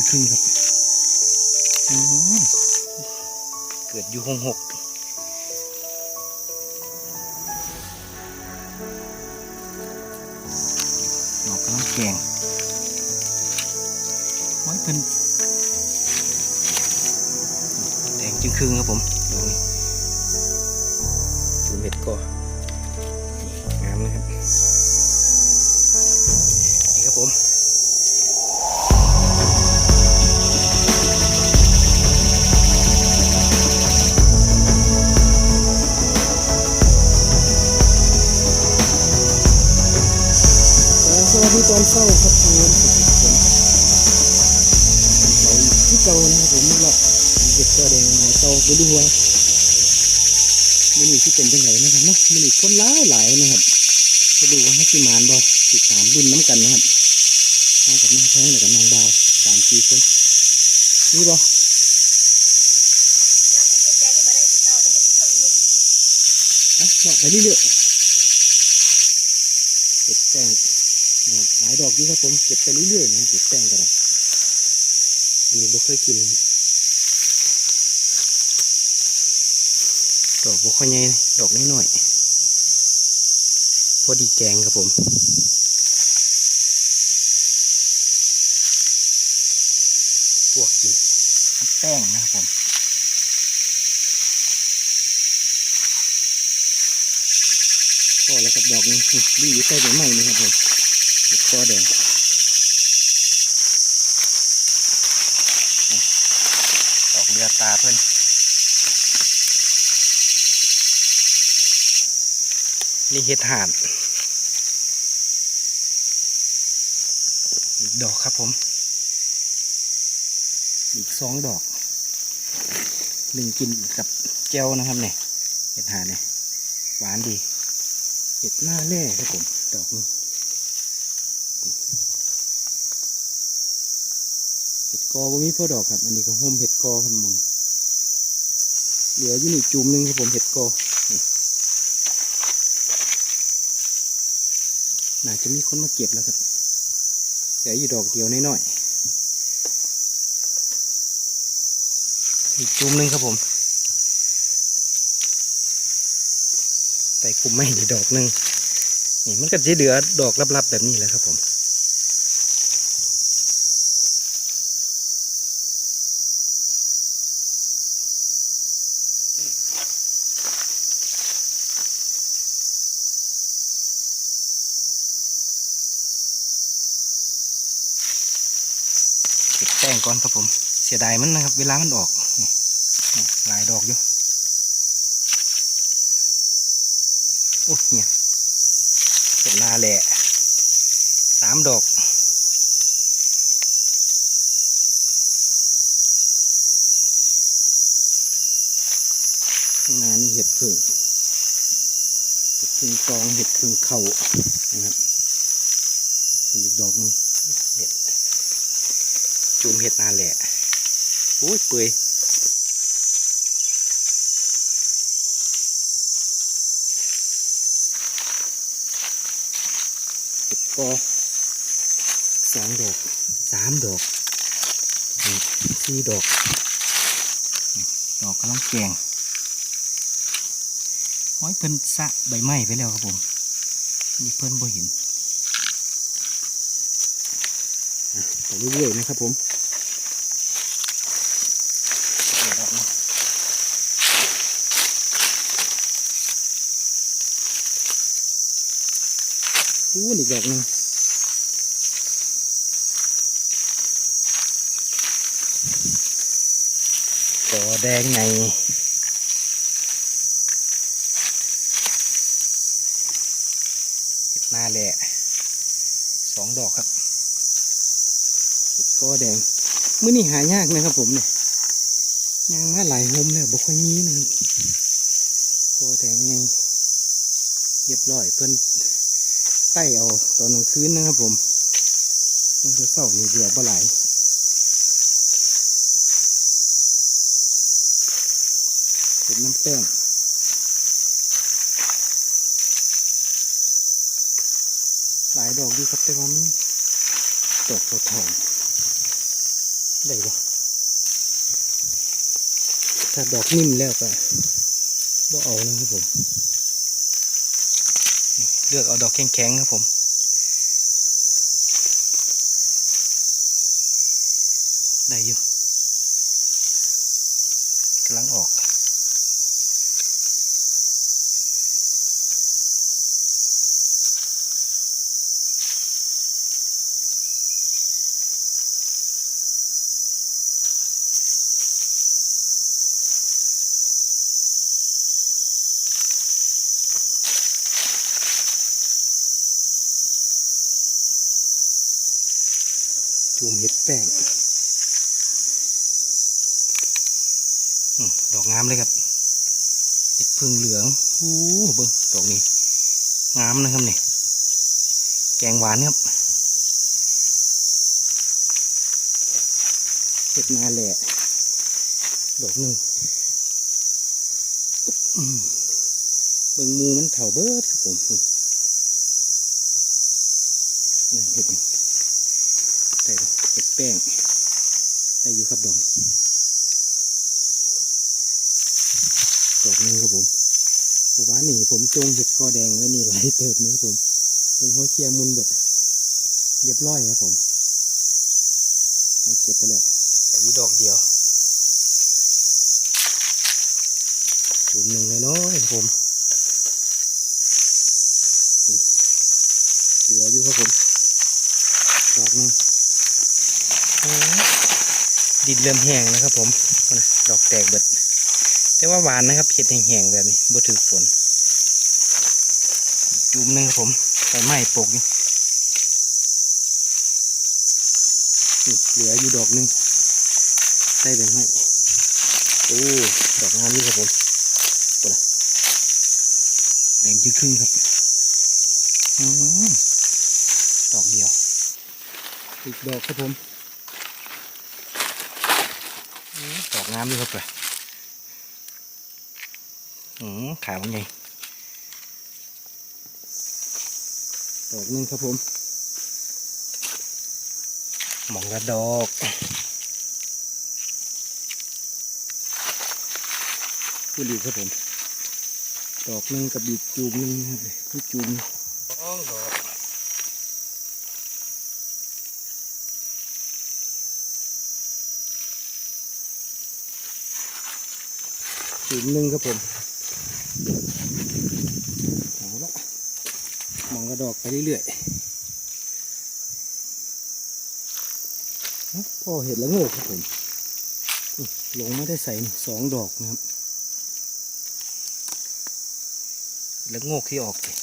งครึ่งครับอืมเกิดอยู่หงหกดอกกำลังแกงโอ้ยเพิ่นแดงจึงครึ่งครับผมดอกนี้ดูเม็ดก็นี่ สวัสดีตอนเช้าครับผมผมเขาที่เก่านะครับผมหละเห็ดตัวแดงม้เก่าไปดูว่ามันนี่ที่เป็นจังไหนนะครับเนาะมันนี่คนหลายหลายนะครับไปดูว่าให้สิมานบ่ติดตามรุ่นน้ำกันนะครับมากับน้องแท้แล้วกับน้องดาวสามสี่คนนี่บ่ยังเฮ็ดแดงนี่บ่ได้สิเจ้าได้เฮ็ดเครื่อบอกไปเรื่อยๆเก็บแป้งนะครับหลาย ดอกอยู่ครับผมเก็บไปเรื่อยๆนะเก็บแป้งก็ได้อันนี้บ่เคยกินดอกบกข้อยใหญ่ดอกน้อยๆพอดีแกงครับผมพวกกินแป้งนะครับผมก็แล้วกับดอกนึงดีอยู่ใต้ใบไม้นี่ครับผม เห็ดคอแดงดอกเรือตาเพื่อนนี่เห็ดหาดอีกดอกครับผม อีกสองดอก หนึ่งกินกับแก้วนะครับเนี่ยเห็ดหาดเนี่ยหวานดี เห็ดหน้าแน่ครับผม ดอกหนึงเห็ด กอบ่มีพ่อดอกครับ อันนี้ก็ห่มเห็ดกอครับมึงเหลืออยู่นี่จุ่มหนึ่งครับผมเห็ดกอน่าจะมีคนมาเก็บแล้วครับเหลืออยู่ดอกเดียวน้อยๆอีกจุ่มหนึ่งครับผม แต่กลุ่มไม่ดีดอกหนึ่งนี่มันก็จะเหลือดอกลับๆแบบนี้แหละครับผม เก็บแป้งก่อนครับผม เสียดายมันนะครับ เวลามันออกนี่นี่หลายดอกอยู่โอ้ยเนี่ยเป็นนาแหละสามดอก ๆข้างหน้านี่เห็ด ผึ่งเห็ดผึ่งตองเห็ดผึ่งเข่านะครับเป็นอีกดอกหนึงเห็ดจูมเห็ดนาแหละโอ้ยเปื่อยเห็ดกอสองดอกสามดอกนี่สี่ดอกนี่ดอกกำลังแกงโอ้ ยเพิ่นสะใบไม้ไปแล้วครับผม นี่เพิ่นบ่เห็นไปเรื่อยๆนะครับผมอู้อีกดอกหนึงกอแดงไงเห็ดหน้าแหละส องดอกครับเห็ดกอแดงเมื้อนี้หายากนะครับผมเนี่ยยางมาหลายโฮมแล้วบ่ค่อยมีนะครับกอแดงไงเรียบร้อยเพิ่อนไต่เอาตอนกลางคืนนะครับผมต้องจะเศร้ามีเหลือบ่หลายเห็ดน้ำแป้งหลายดอกดีครับ แต่ว่ามันดอกทองๆได้ปะถ้าดอกนิ่มแล้วก็บ่เอานะครับผม เลือกเอาดอกแข็งๆครับผม ได้อยู่กำลังออก จุ่มเห็ดแป้งดอกงามเลยครับเห็ดพึ่งเหลืองโอ้เบิ้งดอกนี้งามนะครับนี่แกงหวานครับเห็ดนาแหละดอกหนึ่งเบิ่งมูมันเถาเบิดครับผมนั่เห็ด หยังได้ปะเห็ดแป้งได้อยู่ครับดองดอกนึงครับผมเพราะว่านี่ผมจงเห็ดกอแดงไว้นี่หลายเติบนะครับผมเป็นหัวเชียมุนเบิดเรียบร้อยครับผมเอาเก็บไปแล้ว แต่มีดอกเดียว จุ่มหนึ่งน้อยๆครับผมอืมเหลืออยู่ครับผม ดอกหนึง ดินเริ่มแห้งแล้วครับ ผมนะดอกแตกเบิด แต่ว่าหวานนะครับเห็ดแห้งๆแบบนี้บ่ถือฝน จุ่มหนึ่งครับผมใบไม้ปกนี่เหลืออยู่ดอกหนึงได้เป็นไหมโอ้ดอกงามนี่ครับผมแดงจืดครึ่งครับอดอกเดียวอีกดอกครับผม ดอกงามด้วยครับเลยอืมขาวไงดอกนึงครับผมหมองละดอกพูดดีครับผม ดอกนึงกับอีกจูมนึงครับนี่จูมสองดอก จูมหนึ่งครับผมเอาละมองกระดอกไปเรื่อยๆพ่อเห็ดแล้วโง่ครับผมลงไม่ได้ใส่สองดอกนะครับ แล้วโง่ที่ออกเลย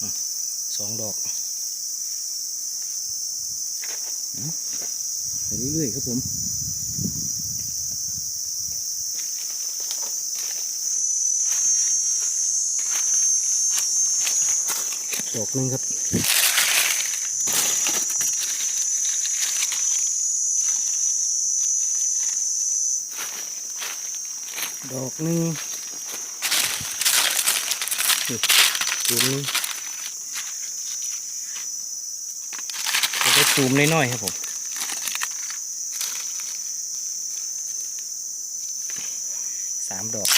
อืมสองดอก ไป เรื่อยๆครับผมดอกหนึ่งครับดอกนึงนี่ดอกหนึ่งแล้วก็จูมน้อยๆครับผม สามดอก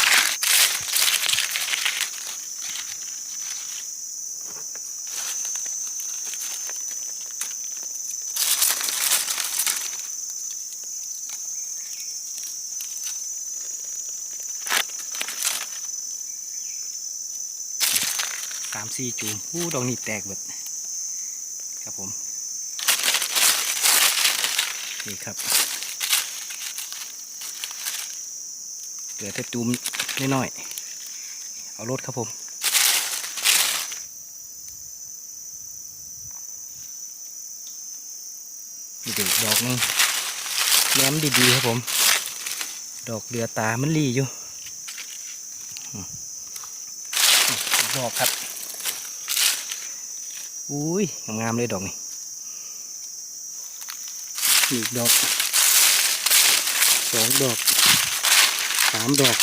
สามสี่จูมอู้ดอกนี้แตกเบิดครับผม นี่ครับ เห ลือแต่จูมน้อยๆเอารถครับผมนี่เด็กดอกนึงแหลมดีๆครับผม ดอกเรือตามันรีอยู่ดอกครับ อุ้ยงามเลยดอกนี่อีกดอกสองดอก สามดอก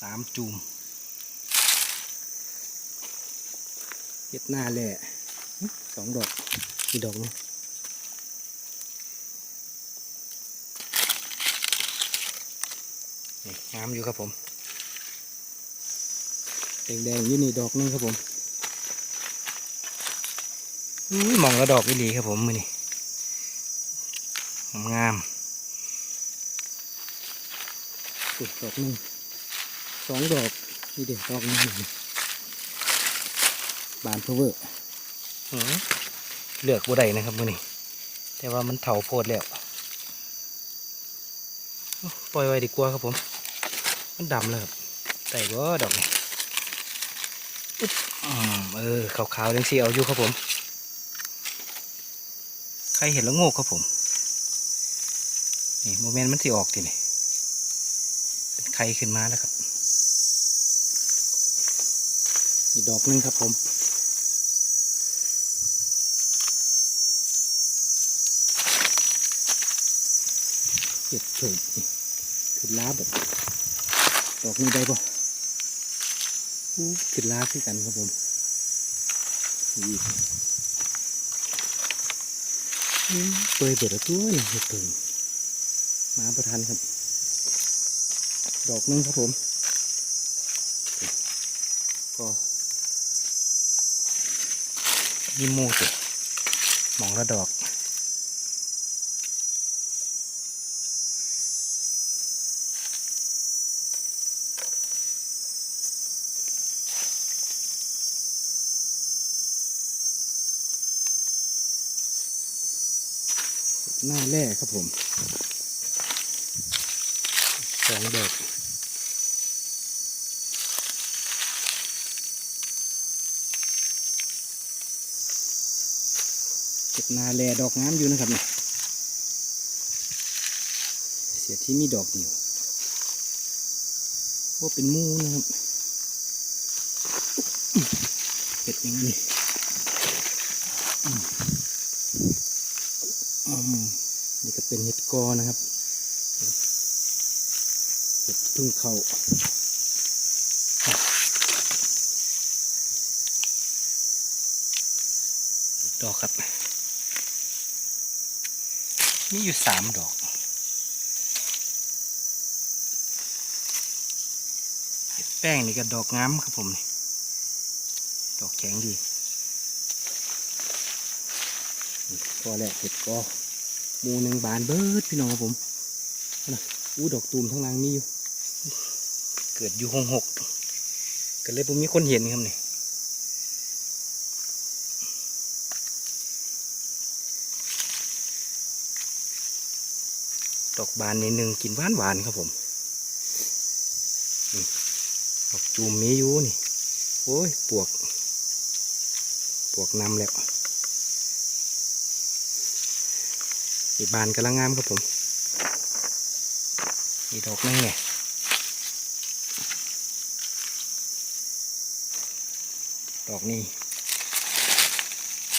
สามจูมเฮ็ดหน้าแหละสองดอกอีกดอกนึงนี่งามอยู่ครับผมแดงๆยู่นี่ดอกนึงครับผม มองแล้วดอกอีหลีครับผมมือนี่งามอุ๊ยดอกหนึงสองดอกนี่เด็ดดอกหนึงนี่บานเพอเวอร์ๆหือเลือกบ่ได้นะครับมือนี่แต่ว่ามันเถาโพดแล้วปล่อยไว้ดีกว่าครับผม มันดำเลยครับแต่ว่าดอกนี่อึ๊บอืมเออขาวๆยังสีเอาอยู่ครับผม ใครเห็นแล้วโง่ครับผม นี่โมเมนต์มันสิออกทีนี่เป็นไข่ขึ้นมาแล้วครับ อีกดอกนึงครับผมเห็ดโฉบนี่ขึ้นล้าแบบดอกนี้ได้ปะขึ้นล้าคือกันครับผมนี่ เปยเปิดแล้วตัวนี่เห็ดเปิงมาประทันครับ ดอกนึงครับผม ก็ยิ้มมูสิมองละดอก หน้าแร่ครับผมสองดอกเก็บนาแร่ดอกงามอยู่นะครับเนี่ยเสียที่มีดอกเดียวว่าเป็นมูนะครับ เห็ดอย่างนี้อืมอืมนี่ก็ เป็นเห็ดกอนะครับเห็ดพึ่งเขาดอกครับ มีอยู่สามดอกเห็ดแป้งนี่ก็ดอกงามครับผมนี่ดอกแข็งดีกอแรกเห็ดกอ มูหนึ่งบานเบิดพี่น้องครับผมนะอู้ดอกตูมทั้งหลังมีอยู่ เกิดอยู่หงหกก็เลยผมมีคนเห็นครับนี่ดอกบานในหนึ่งกินหวานหวานครับผมดอกจูมมีอยู่นี่ โอ้ย ปวก ปวกนำแล้ว อีบานกำลังงามครับผม อีดอกนั่งไงดอกนี้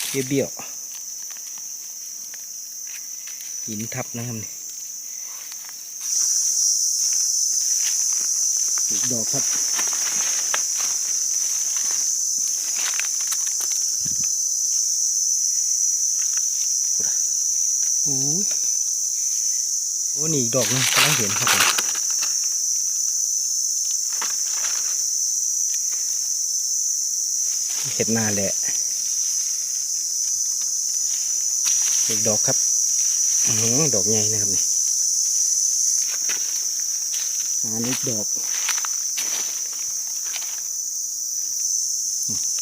เบี้ยวๆหินทับนะครับนี่อีกดอกครับ โอ้ยโอ้นี่อีกดอกนึงกำลังเห็นครับผมเห็ดนาแหละอีกดอกครับอดอกใหญ่นะครับนี่หาอีกดอก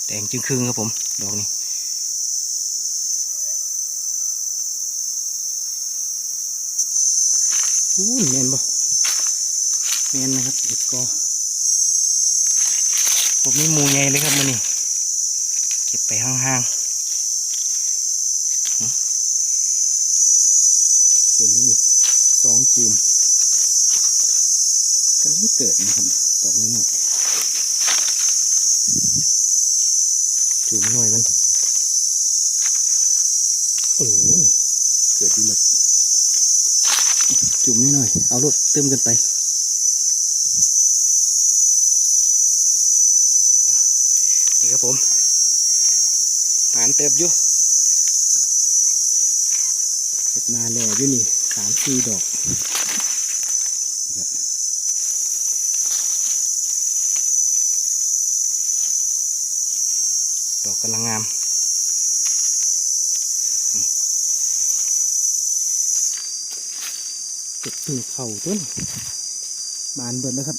แดงจึงครึ่งครับผม ดอกนี้ อู้แมนบ่แมน นะครับเห็ดกอผมมีหมูใหญ่เลยครับมื่อนี้เก็บไปห่างเห็นไหมนี่สองจูมกำลังเกิดนะครับดอกนี้หน่อยจูมหน่อยมันโอ้ยเกิดอยู่หลักจุ่มนิดหน่อย เอารถเติมกันไป นี่ครับผม หานเติบอยู่เห็ดนาแหล่อยู่นี่สามสี่ดอกครับดอกกำลังงามเห็ดพึ่งเข่าต้นบานเบิดแล้วครับ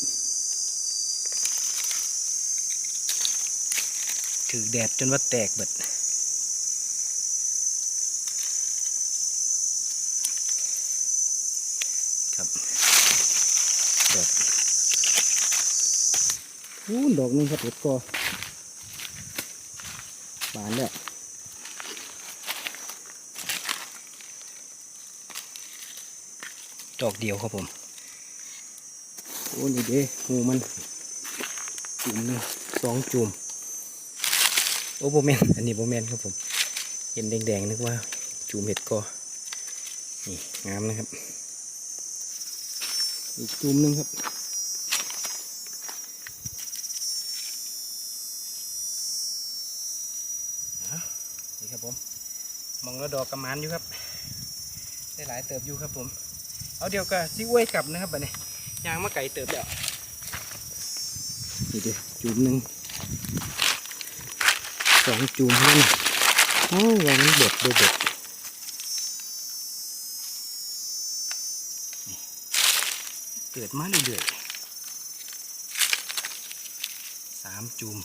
ถือแดดจนว่าแตกเบิด ครับดอกอู้ดอกหนึงครับเห็ดกอบานแล้วดอกเดียวครับผมโอ้นี่เด้หูมันจุ่มหนึงสองจุ่มโอ้โบแมนอันนี้โบแมนครับผมเห็นแดงๆนึกว่าจุ่มเห็ดกอนี่งามนะครับ อีกจุ่มหนึงครับ นี่ครับผมมองแล้วดอกกระมานอยู่ครับ ได้หลายเติบอยู่ครับผม เอาเดี๋ยวก็ซิอ้วยกลับนะครับบัดนี้ยางมาไก่เติบแล้วนี่เด้จุ่มหนึงสองจุ่มนั่นโอ้ยว่ามันเด็ดเด็ เกิดมาเรื่อยๆสามจุ่ม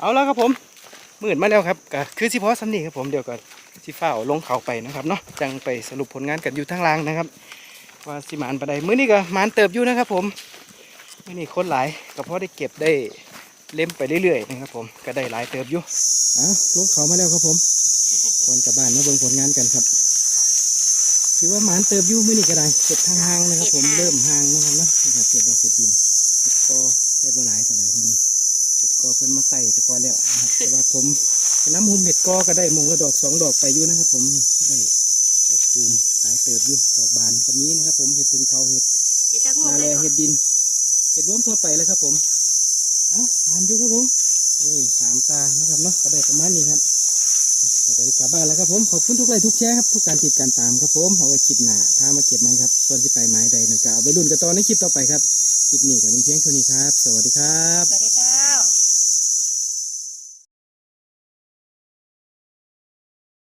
เอาแล้วครับผมมืดมาแล้วครับก็คือสิพอสำนีครับผมเดี๋ยวก็สิฝ้าวลงเขาไปนะครับเนาะจังไปสรุปผลงานกันอยู่ทางล่างนะครับ ว่าสิมานปะไดมื้อนี้ก็มานเติบอยู่นะครับ ผมมื้อนี้คนหลายก็พอได้เก็บได้เล่มไปเรื่อยๆนะครับ ผมก็ได้หลายเติบอยู่อะลงเขามาแล้วครับผมก่อนกลับบ้านมาเบิ่งผลงานกันครับ ถือว่าหมานเติบอยู่มื้อนี้ก็ได้เห็ดทางห่างนะครับ ผมเริ่มห่างนะครับเนาะนี่ครับเห็ดดอกเห็ดดินเห็ดก็ได้บ่หลายปานใดมื้อนี้เห็ดกอเพิ่นมาไต่ตะกอนแล้วนะครับแต่ว่าผมไปน้ำหุมเห็ดกอก็ได้มงละดอกสองดอกไปอยู่นะครับ ผมได้ดอกตูมหลายเติบอยู่ดอกบานกับนี้นะครับ ผมเห็ดพึงเขาเห็ดเห็ดละโงกนาเลแลยเห็ดดินเห็ดรวมทั่วไปเลยครับ ผมเอ้าอ่านอยู่ครับผมนี่สามตานะครับเนาะก็ได้ประมาณนี้ครับแต่ กลับบ้านแล้วครับผม ขอบคุณทุกไลค์ทุกแชร์ครับ ทุกการติดการตามครับผมเอาไว้คลิปหน้าพามาเก็บไม้ครับส่วนที่ไปไม้ใดนั่นก็เอาไปรุ่นกันตอนในคลิปต่อไปครับ คลิปนี้ก็มีเพียงเท่านี้ครับ สวัสดีครับ สวัสดี